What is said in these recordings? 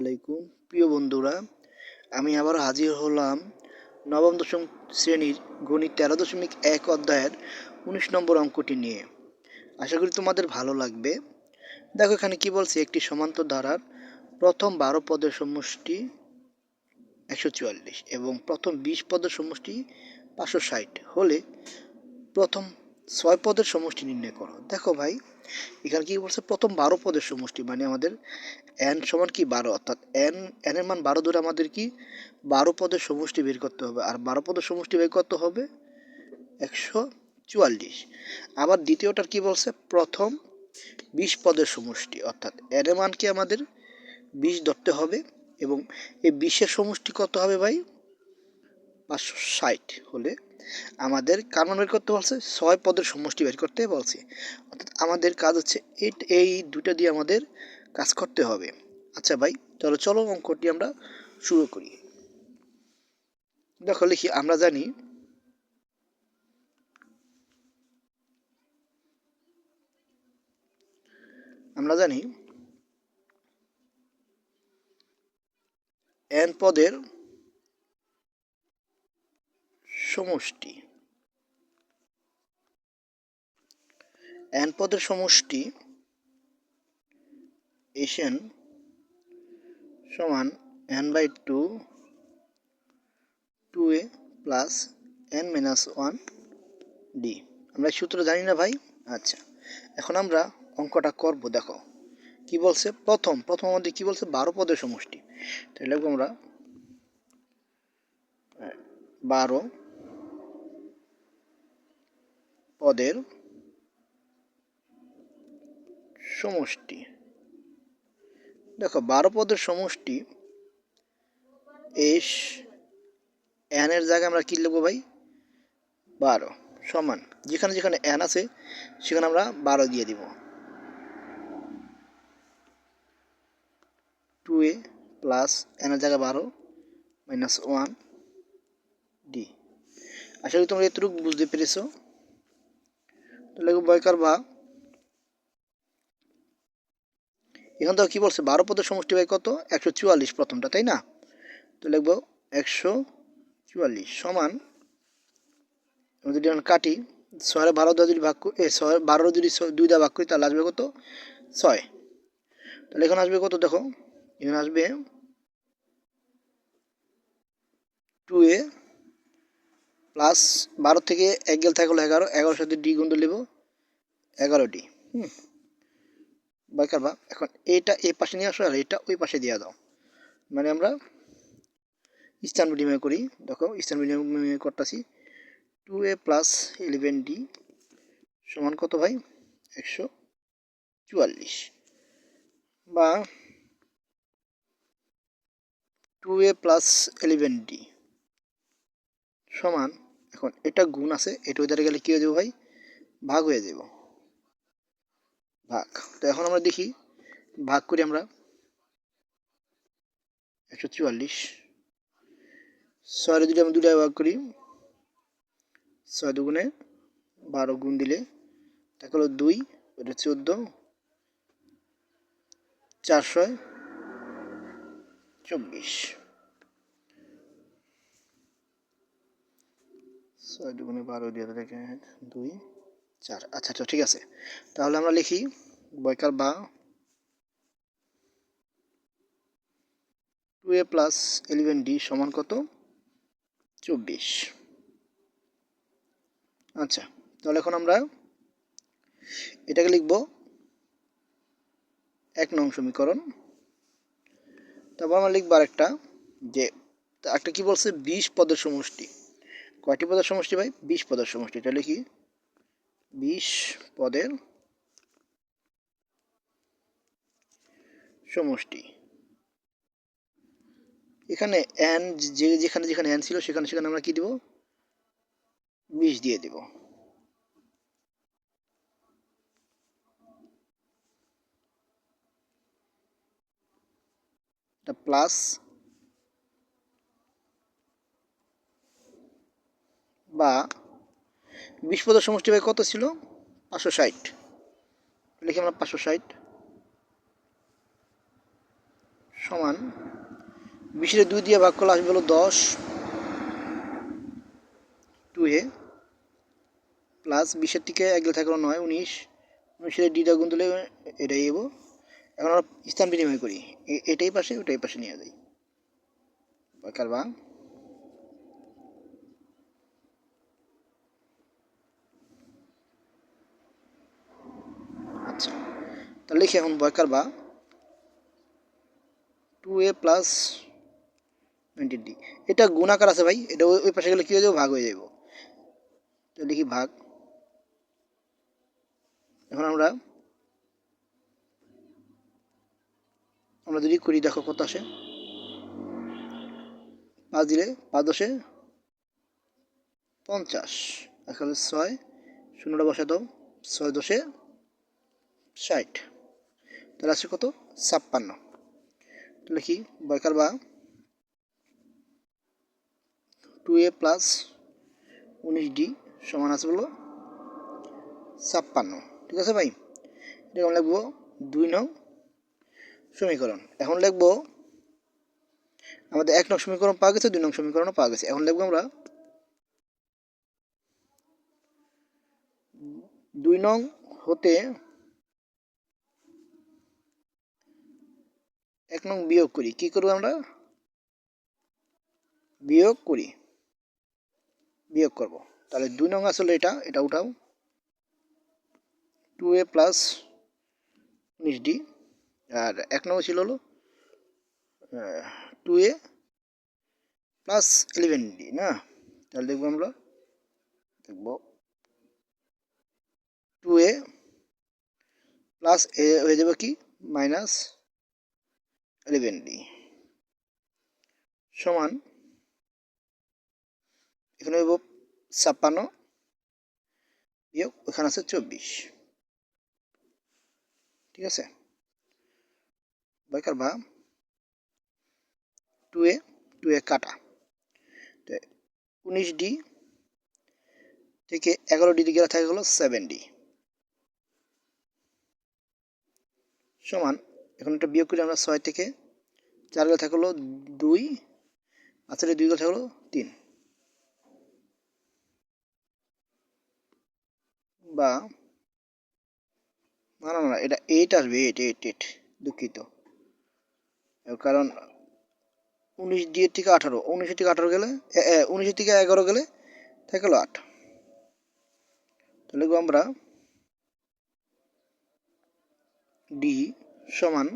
আলাইকুম। প্রিয় বন্ধুরা, আমি আবার হাজির হলাম নবম দশম শ্রেণির গণিত তেরো দশমিক এক অধ্যায়ের উনিশ নম্বর অঙ্কটি নিয়ে। আশা করি তোমাদের ভালো লাগবে। দেখো এখানে কি বলছে? একটি সমান্তর ধারার প্রথম বারো পদের সমষ্টি একশো চুয়াল্লিশ এবং প্রথম বিশ পদের সমষ্টি পাঁচশো ষাট। হলে প্রথম ছয় পদের সমষ্টি নির্ণয় করো। দেখো ভাই, এখানে কি বলছে? প্রথম বারো পদের সমষ্টি মানে আমাদের এন সমান কি বারো? অর্থাৎ এন এন এর মান বারো ধরে আমাদের কি? বারো পদের সমষ্টি বের করতে হবে। আর বারো পদের সমষ্টি বের করতে হবে একশো চুয়াল্লিশ। আবার দ্বিতীয়টার কি বলছে? প্রথম বিশ পদের সমষ্টি, অর্থাৎ এন এর মানকে আমাদের বিশ ধরতে হবে এবং এই বিশের সমষ্টি কত হবে ভাই? পাঁচশো ষাট হলে আমাদের কার মান বের করতে বলছে? ছয় পদের সমষ্টি বের করতে বলছে। অর্থাৎ আমাদের কাজ হচ্ছে এই দুটো দিয়ে আমাদের কাজ করতে হবে। আচ্ছা ভাই চলো চলো অঙ্কটি আমরা শুরু করি। দেখো, লিখি, আমরা জানি আমরা জানি এন পদের সমষ্টি। এন পদের সমষ্টি এশন সমান N by two two A plus N minus one D আমরা সূত্র জানি না ভাই? আচ্ছা এখন আমরা অঙ্কটা করব, দেখো। কি বলছে? প্রথম প্রথম আমাদের কি বলছে? বারো পদের সমষ্টি। তাহলে আমরা, বারো পদের সমষ্টি। দেখো, বারো পদের সমষ্টি এস এর জায়গায় আমরা কি লিখব ভাই? বারো, সমান। যেখানে যেখানে এন আছে, সেখানে আমরা বারো দিয়ে দিব। টু এ প্লাস এন এর জায়গায় বারো মাইনাস ওয়ান ডি আশা করি তোমরা এতটুকু বুঝতে পেরেছ। তাহলে বয়কার বা এখান থেকে কী বলছে, বারো পদের সমষ্টি বাই কত? একশো চুয়াল্লিশ প্রথমটা, তাই না? তো লিখব একশো চুয়াল্লিশ সমান যদি আমরা কাটি ছয়ের বারো দেওয়া যদি ভাগ এ, ছয় বারো যদি দুই দেওয়া ভাগ করি, তাহলে আসবে কত? ছয়। তাহলে এখানে আসবে কত দেখো? এখানে আসবে টু এ প্লাস বারো থেকে এক গেল থাকল এগারো, এগারোর সাথে ডি গুণ নেব এগারো ডি। হুম। বাইকার বা এখন এইটা এই পাশে নিয়ে আসো আর এটা ওই পাশে দিয়ে দাও। মানে আমরা স্থান বিনিময় করি। দেখো স্থান বিনিময় করতেছি। Two A plus eleven D সমান কত ভাই? একশো চুয়াল্লিশ। বা two A plus eleven D সমান, এখন এটা গুণ আছে, এটা ওই গেলে কী হয়ে যাব ভাই? ভাগ হয়ে যাব। ভাগ। তো এখন আমরা দেখি, ভাগ করি আমরা একশো চুয়াল্লিশ। ছয় যদি আমরা দুটায় ভাগ করি, ছয় দুগুণে বারো গুণ দিলে, তাকে হলো দুই ওটা চোদ্দ। চারশো চব্বিশ। ছয় দুগুণে বারো দিয়ে দেখে দুই, চার। আচ্ছা আচ্ছা ঠিক আছে। তাহলে আমরা লিখি বয়কার বা two A plus eleven D সমান কত? চব্বিশ। আচ্ছা তাহলে এখন আমরা এটাকে লিখব এক নং সমীকরণ। তারপর আমরা লিখব আরেকটা যে একটা কি বলছে? বিশ পদের সমষ্টি। কয়টি পদের সমষ্টি ভাই? বিশ পদের সমষ্টি, এটা লিখি। বিশ পদের সমষ্টি। এখানে এন যে যেখানে যেখানে এন ছিল, সেখানে সেখানে আমরা কি দিব? বিশ দিয়ে দিব। প্লাস বা বিশ পদের সমষ্টি ভাই কত ছিল? পাঁচশো ষাট। লিখি আমরা পাঁচশো ষাট সমান বিশের দুই দিয়ে ভাগ করলে আসবে হলো দশ টু এ প্লাস বিশের থেকে এক গেলে থাকল নয়, উনিশ। উনিশের ডিটা গুণ দিলে এটাই এবো এখন আমরা স্থান বিনিময় করি। এটাই পাশে, ওটাই পাশে নিয়ে যাই। বা আচ্ছা তাহলে লিখি এখন বয়কার বা two A plus twenty D এটা গুণাকার আছে ভাই, এটা ওই পাশে গেলে কী হয়ে যাবে? ভাগ হয়ে যাব তো লিখি ভাগ। এখন আমরা আমরা যদি করি দেখো কত আসে। পাঁচ দিলে পাঁচ দশে পঞ্চাশ। এখানে ছয়, শূন্যটা বসে দাও। ছয় দশে ষাট। তাহলে আসছে কত? ছাপ্পান্ন। তাহলে কি? বয়কার বা? টু এ প্লাস উনিশ ডি সমান আছে বলো? ছাপ্পান্ন। ঠিক আছে ভাই? এটা এখন লিখব? দুই নং সমীকরণ। এখন লিখব, আমাদের এক নং সমীকরণ পাওয়া গেছে, দুই নং সমীকরণও পাওয়া গেছে। এখন লিখব আমরা, দুই নং হতে এক নং বিয়োগ করি। কি করব আমরা? বিয়োগ করি। বিয়োগ করব। তাহলে দুই নং আসলে এটা এটা উঠাও। টু এ প্লাস উনিশ ডি আর এক নং ছিল হলো two A plus eleven D না? তাহলে দেখব আমরা, দেখব টু এ প্লাস এ হয়ে যাবে কি? মাইনাস ইলেভেন ডি সমান এখানে হইব ছাপ্পান্ন বিয়োগ, ওখানে আছে চব্বিশ। ঠিক আছে? বাইকার বা টু এ টু এ কাটা। তো উনিশ ডি থেকে এগারো ডি দিকে থাকে হলো সেভেন ডি। সমান এখন একটা বিয়োগ করে আমরা ছয় থেকে চার গেলে থাকল দুই আসলে দুই গেলে থাকল তিন। বা, না না না এটা এইট আসবে এইট এইট এইট দুঃখিত। কারণ উনিশ দিয়ে থেকে আঠারো উনিশের থেকে আঠারো গেলে উনিশের থেকে এগারো গেলে থেকে গেলো আট। তাহলে আমরা ডি সমান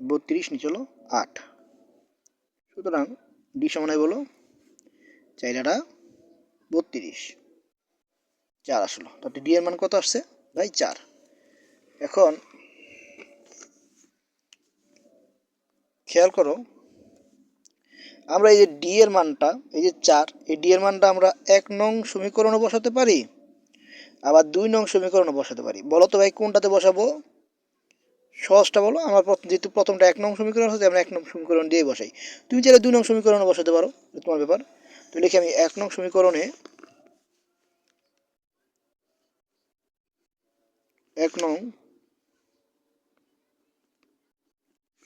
বত্রিশ নিচে আট। সুতরাং ডি সমান হয় বলো চাইলাটা বত্রিশ। চার আসলো। তাহলে ডি এর মান কত আসছে? ভাই চার। এখন খেয়াল করো, আমরা এই যে ডি এর মানটা, এই যে চার, এই ডি এর মানটা আমরা এক নং সমীকরণে বসাতে পারি? আবার দুই নং সমীকরণে বসাতে পারি। বলো তো ভাই, কোনটাতে বসাবো? সহজটা বলো, আমার যেহেতু প্রথমটা এক নং সমীকরণ হচ্ছে আমরা এক নং সমীকরণ দিয়ে বসাই। তুমি চাইলে দুই নং সমীকরণে বসাতে পারো তোমার ব্যাপার। তো লিখি আমি এক নং সমীকরণে এক নং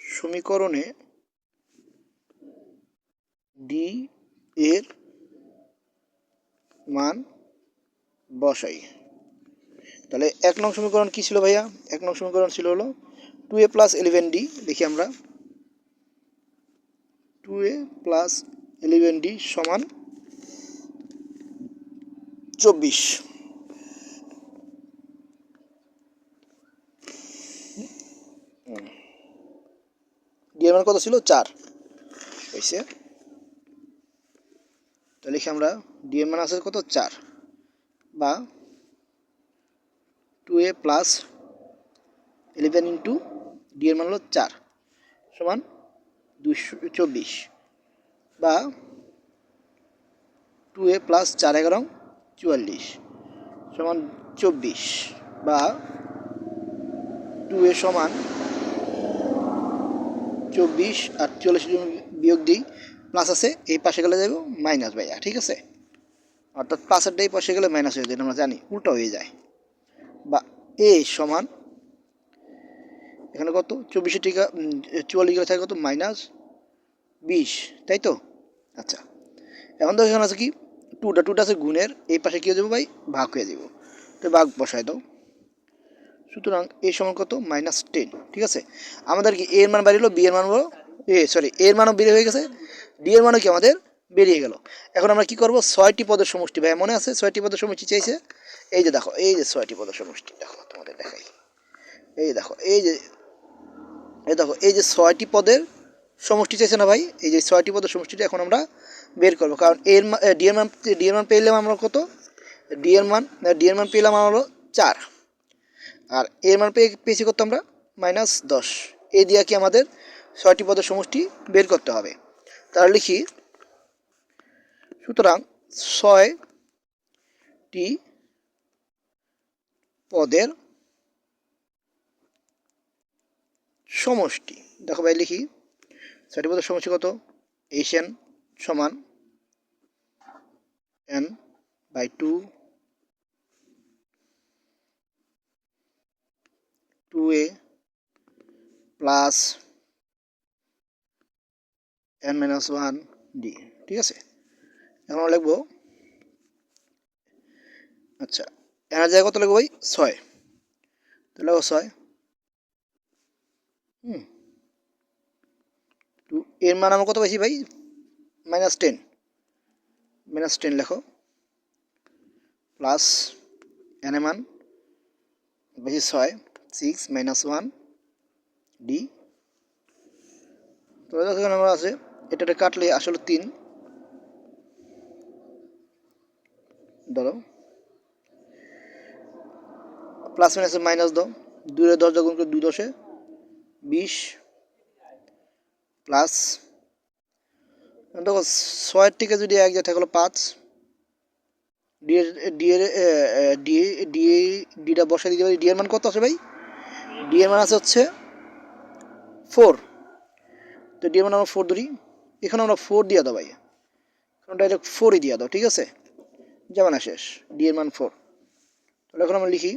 সমীকরণে ডি এর মান বসাই। তাহলে এক নং সমীকরণ কী ছিল ভাইয়া? এক নং সমীকরণ ছিল হলো two A plus eleven D দেখি আমরা। Two A plus eleven D সমান চব্বিশ। ডি এর মান কত ছিল? চার। হয়েছে। তাহলে লিখি আমরা ডি এর মান আছে কত? চার। বা two A plus eleven into D এর মান হলো চার সমান দুশো চব্বিশ বা টু এ প্লাস চার এগারো চুয়াল্লিশ সমান চব্বিশ বা টু এ সমান চব্বিশ আর চল্লিশ বিয়োগ দিই প্লাস আছে, এই পাশে গেলে যাব মাইনাস ভাইয়া, ঠিক আছে? অর্থাৎ প্লাসের এই পাশে গেলে মাইনাস হয়ে যায় আমরা জানি, উল্টো হয়ে যায়। বা এ সমান, এখানে কত? চব্বিশে টিকা চুয়াল্লিশ গেলে থাকে কত? মাইনাস বিশ, তাই তো? আচ্ছা এখন তো এখানে আছে কি? টুটা টুটা আছে গুণের, এই পাশে কী হয়ে যাব ভাই? ভাগ হয়ে যাব। তো ভাগ বসায় দাও। সুতরাং এ সমান কত? মাইনাস টেন, ঠিক আছে? আমাদের কি এর মান বাড়িলো বি এর মান হলো? এ সরি এর মানও বেরিয়ে হয়ে গেছে। ডি এর মানও কি আমাদের? বেরিয়ে গেল। এখন আমরা কি করব? ছয়টি পদের সমষ্টি। ভাই মনে আছে ছয়টি পদের সমষ্টি চাইছে? এই যে দেখো, এই যে ছয়টি পদের সমষ্টি। দেখো, তোমাদের দেখাই। এই দেখো, এই যে, এই দেখো, এই যে ছয়টি পদের সমষ্টি চাইছে না ভাই? এই যে ছয়টি পদের সমষ্টিটা এখন আমরা বের করব। কারণ এর ডি এর মান ডি এর মান পেলাম আমরা কত? ডি এর মান ডি এর মান পেলাম আমরা হলো চার। আর এর মান পেয়ে, পেয়েছি কত আমরা? মাইনাস দশ। এই দিয়ে কি আমাদের ছয়টি পদের সমষ্টি বের করতে হবে। তাহলে লিখি সুতরাং ছয়টি পদের সমষ্টি। দেখো ভাই, লিখি। ছয়টি পদের সমষ্টি কত? এইচ এন সমান N by two two A plus N minus one D ঠিক আছে? এখন আমরা লিখব। আচ্ছা এনার কত লিখব ভাই? ছয়। তাহলে লিখব ছয়। হুম। টু এর মান আমরা কত পাইছি ভাই? মাইনাস টেন মাইনাস টেন লেখো। প্লাস এন মান বেশি ছয় সিক্স মাইনাস ওয়ান ডি তো এখানে আমার আছে। এটা এটা কাটলে আসলে তিন। ধরো। প্লাস মাইনাসে মাইনাস দাও। দুই দশ গুণ করে দুই দশে বিশ। প্লাস দেখো ছয়ের থেকে যদি এক যায় থাকল পাঁচ। ডি এর ডি ডি ডিটা বসাই দিতে পারি। ডি এর মান কত আছে ভাই? ডি এর মান আছে হচ্ছে ফোর তো ডি এর মান আমরা ফোর ধরি। এখানে আমরা ফোর দিয়ে দাও ভাই। এখন ডাইরেক্ট ফোরই দিয়ে দাও, ঠিক আছে? যেমন শেষ ডি এর মান ফোর তাহলে এখন আমরা লিখি।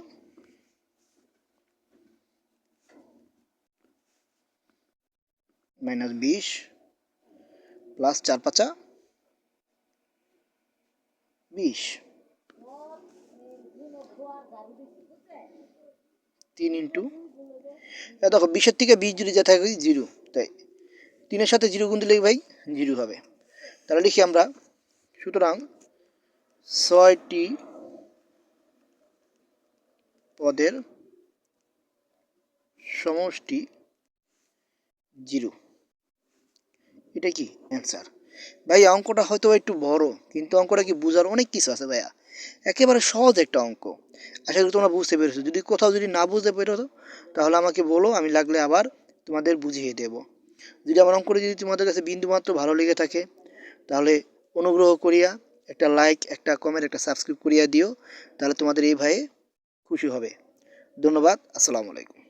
মাইনাস বিশ প্লাস চার পাঁচা, বিশ। তিন ইন্টু দেখো, বিশের থেকে বিশ যদি যা থাকে জিরো। তাই, তিনের সাথে জিরো গুণ দিলেই ভাই? জিরো হবে। তাহলে লিখি আমরা, সুতরাং ছয়টি পদের সমষ্টি জিরো। এটা কি? অ্যান্সার ভাই অঙ্কটা হয়তো একটু বড়, কিন্তু অঙ্কটা কি বোঝার অনেক কিছু আছে ভাইয়া। একেবারে সহজ একটা অঙ্ক। আশা করি তোমরা বুঝতে পেরেছ। যদি কোথাও যদি না বুঝতে পেরেছ তাহলে আমাকে বলো, আমি লাগলে আবার তোমাদের বুঝিয়ে দেব। যদি আমার অঙ্কটা যদি তোমাদের কাছে বিন্দুমাত্র ভালো লেগে থাকে, তাহলে অনুগ্রহ করিয়া একটা লাইক একটা কমেন্ট একটা সাবস্ক্রাইব করিয়া দিও, তাহলে তোমাদের এই ভাই খুশি হবে। ধন্যবাদ, আসসালামু আলাইকুম।